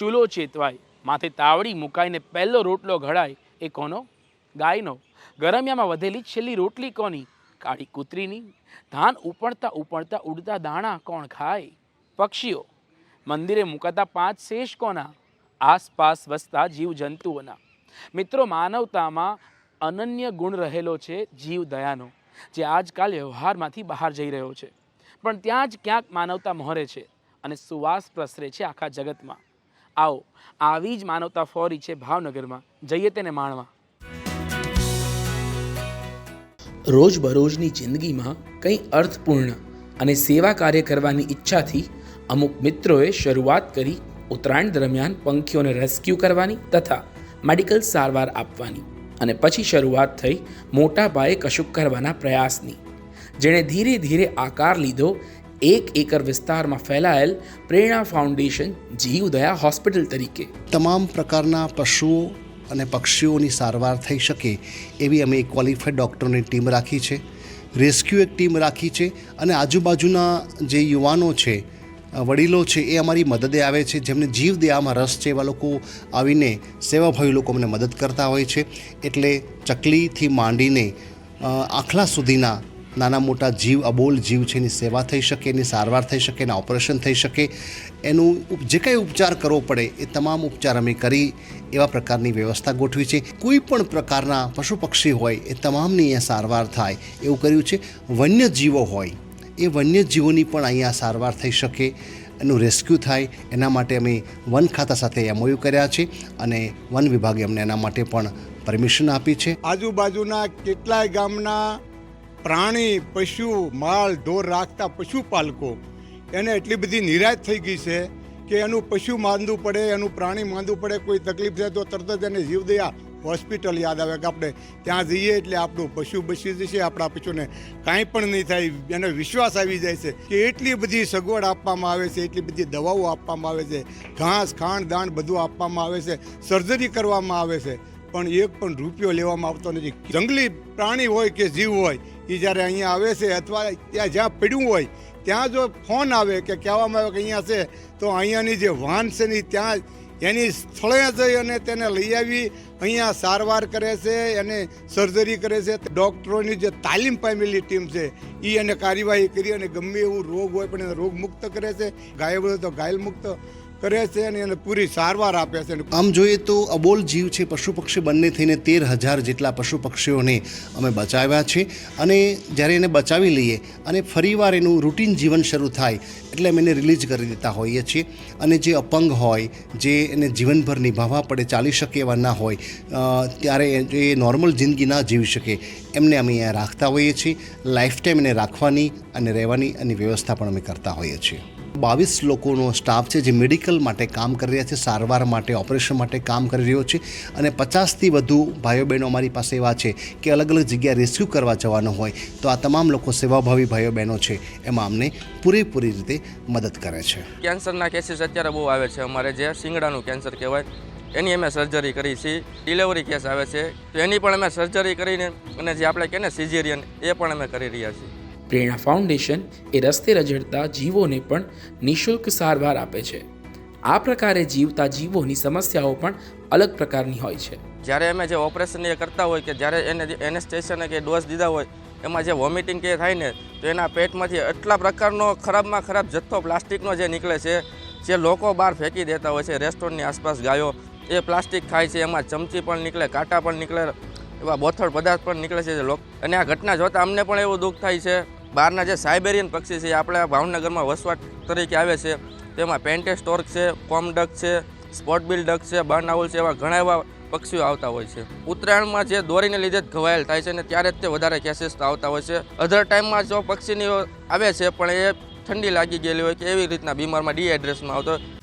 ચૂલો ચેતવાય, માથે તાવડી મુકાઈને પહેલો રોટલો ઘડાય એ કોનો? ગાયનો. ગરમિયામાં વધેલી છેલ્લી રોટલી કોની? કાળી કૂતરીની. ધાન ઉપડતા ઉપડતા ઉડતા દાણા કોણ ખાય? પક્ષીઓ. મંદિરે મુકાતા પાંચ શેષ કોના? આસપાસ વસતા જીવજંતુઓના. મિત્રો, માનવતામાં અનન્ય ગુણ રહેલો છે જીવ દયાનો, જે આજકાલ વ્યવહારમાંથી બહાર જઈ રહ્યો છે. પણ ત્યાં જ ક્યાંક માનવતા મોહરે છે અને સુવાસ પ્રસરે છે આખા જગતમાં. આવો, આવી જ માનવતા ફોરી છે ભાવનગરમાં. જઈએ તેને માણવા. રોજબરોજની જિંદગીમાં કંઈ અર્થપૂર્ણ અને સેવા કાર્ય કરવાની ઈચ્છાથી અમુક મિત્રોએ શરૂઆત કરી ઉત્તરાયણ દરમિયાન પંખીઓને રેસ્ક્યુ કરવાની તથા મેડિકલ સારવાર આપવાની અને પછી શરૂઆત થઈ મોટા પાયે કશુંક કરવાના પ્રયાસની. જેણે ધીરે ધીરે આકાર લીધો એક એકર વિસ્તારમાં ફેલાયેલ પ્રેરણા ફાઉન્ડેશન જીવદયા હોસ્પિટલ તરીકે. તમામ પ્રકારના પશુઓ અને પક્ષીઓની સારવાર થઈ શકે એવી અમે ક્વોલિફાઈડ ડૉક્ટરોની ટીમ રાખી છે. રેસ્ક્યુ એક ટીમ રાખી છે અને આજુબાજુના જે યુવાનો છે વડીલો છે એ અમારી મદદે આવે છે. જેમને જીવ દેવામાં રસ છે એવા લોકો આવીને સેવાભાવી લોકો અમને મદદ કરતા હોય છે. એટલે ચકલીથી માંડીને આખલા સુધીના નાના મોટા જીવ, અબોલ જીવ છે, એની સેવા થઈ શકે, એની સારવાર થઈ શકે, એના ઓપરેશન થઈ શકે. એનું જે કંઈ ઉપચાર કરવો પડે, એ તમામ ઉપચાર અમે કરી એવા પ્રકારની વ્યવસ્થા ગોઠવી છે. કોઈ પણ પ્રકારના પશુ પક્ષી હોય, એ તમામની અહીંયા સારવાર થાય. એવું કર્યું છે. વન્ય જીવો હોય, એ વન્ય જીવોની પણ અહીંયા સારવાર થઈ શકે, એનું રેસ્ક્યુ થાય. એના માટે અમે વન ખાતા સાથે એમઓયુ કર્યા છે અને વન વિભાગે અમને એના માટે પણ પરમિશન આપી છે. આજુબાજુના કેટલાય ગામના પ્રાણી, પશુ, માલ, ઢોર રાખતા પશુપાલકો, એને એટલી બધી નિરાશ થઈ ગઈ છે કે એનું પશુ માંદવું પડે, એનું પ્રાણી માંદવું પડે, કોઈ તકલીફ થાય તો તરત જ એને જીવદયા હોસ્પિટલ યાદ આવે કે આપણે ત્યાં જઈએ એટલે આપણું પશુ બસી જશે, આપણા પશુને કાંઈ પણ નહીં થાય. એને વિશ્વાસ આવી જાય છે કે એટલી બધી સગવડ આપવામાં આવે છે, એટલી બધી દવાઓ આપવામાં આવે છે, ઘાસ ખાંડ દાણ બધું આપવામાં આવે છે, સર્જરી કરવામાં આવે છે. પણ એક પણ રૂપિયો લેવામાં આવતો નથી. જંગલી પ્રાણી હોય કે જીવ હોય એ જ્યારે અહીંયા આવે છે અથવા ત્યાં જ્યાં પડ્યું હોય, ત્યાં જો ફોન આવે કે કહેવામાં આવે કે અહીંયા છે, તો અહીંયાની જે વાહન છે ને ત્યાં એની સ્થળે જઈ અને તેને લઈ આવી, અહીંયા સારવાર કરે છે, એને સર્જરી કરે છે. ડૉક્ટરોની જે તાલીમ પામેલી ટીમ છે એ એને કાર્યવાહી કરી અને ગમે એવું રોગ હોય પણ એને રોગ મુક્ત કરે છે. ગાયબ હોય તો ઘાયલ મુક્ત કરે છે અને એને પૂરી સારવાર આપે છે આમ જોઈએ તો અબોલ જીવ છે પશુ પક્ષી બંને થઈને તેર હજાર જેટલા પશુ પક્ષીઓને અમે બચાવ્યા છે. અને જ્યારે એને બચાવી લઈએ અને ફરીવાર એનું રૂટીન જીવન શરૂ થાય એટલે અમે એને રિલીઝ કરી દેતા હોઈએ છીએ. અને જે અપંગ હોય, જે એને જીવનભર નિભાવવા પડે, ચાલી શકે એવા ના હોય ત્યારે એ- નોર્મલ જિંદગી ના જીવી શકે એમને અમે અહીંયા રાખતા હોઈએ છીએ. લાઈફ ટાઈમ એને રાખવાની અને રહેવાની અને વ્યવસ્થા પણ અમે કરતા હોઈએ છીએ. બાવીસ લોકોનો સ્ટાફ છે જે મેડિકલ માટે કામ કરી રહ્યા છે, સારવાર માટે, ઓપરેશન માટે કામ કરી રહ્યો છે અને પચાસથી વધુ ભાઈઓ બહેનો અમારી પાસે એવા છે કે અલગ અલગ જગ્યાએ રેસ્ક્યુ કરવા જવાનો હોય તો આ તમામ લોકો સેવાભાવી ભાઈઓ બહેનો છે, એમાં અમને પૂરેપૂરી રીતે મદદ કરે છે. કેન્સરના કેસીસ અત્યારે બહુ આવે છે. અમારે જે શિંગડાનું કેન્સર કહેવાય, એની અમે સર્જરી કરી છે. ડિલિવરી કેસ આવે છે. તો એની પણ અમે સર્જરી કરીને, અને જે આપણે કહે ને સિઝેરિયન એ પણ અમે કરી રહ્યા છીએ. પ્રેરણા ફાઉન્ડેશન એ રસ્તે રજડતા જીવોને પણ નિઃશુલ્ક સારવાર આપે છે. આ પ્રકારે જીવતા જીવોની સમસ્યાઓ પણ અલગ પ્રકારની હોય છે. જ્યારે અમે જે ઓપરેશન એ કરતા હોય કે જ્યારે એને એનેસ્ટેશને કે ડોઝ દીધા હોય, એમાં જે વોમિટિંગ કે થાય ને, તો એના પેટમાંથી એટલા પ્રકારનો ખરાબમાં ખરાબ જથ્થો પ્લાસ્ટિકનો જે નીકળે છે, જે લોકો બહાર ફેંકી દેતા હોય છે, રેસ્ટોરન્ટની આસપાસ ગાયો, એ પ્લાસ્ટિક ખાય છે, એમાં ચમચી પણ નીકળે, કાંટા પણ નીકળે, એવા બોથડ પદાર્થ પણ નીકળે છે લોક, અને આ ઘટના જોતાં અમને પણ એવું દુઃખ થાય છે. બહારના જે સાઇબેરિયન પક્ષી છે આપણા ભાવનગરમાં વસવાટ તરીકે આવે છે. તેમાં પેન્ટેસ્ટોર્ક છે કોમડક છે સ્પોટબિલ ડક છે બર્નાઉલ છે એવા ઘણા એવા પક્ષીઓ આવતા હોય છે. ઉત્તરાયણમાં જે દોરીને લીધે જ ઘવાયેલ થાય છે અને ત્યારે જ તે વધારે કેસીસ આવતા હોય છે. અધર ટાઈમમાં જો પક્ષીની આવે છે, પણ એ ઠંડી લાગી ગયેલી હોય કે એવી રીતના બીમારમાં ડિહાઇડ્રેશનમાં આવતો હોય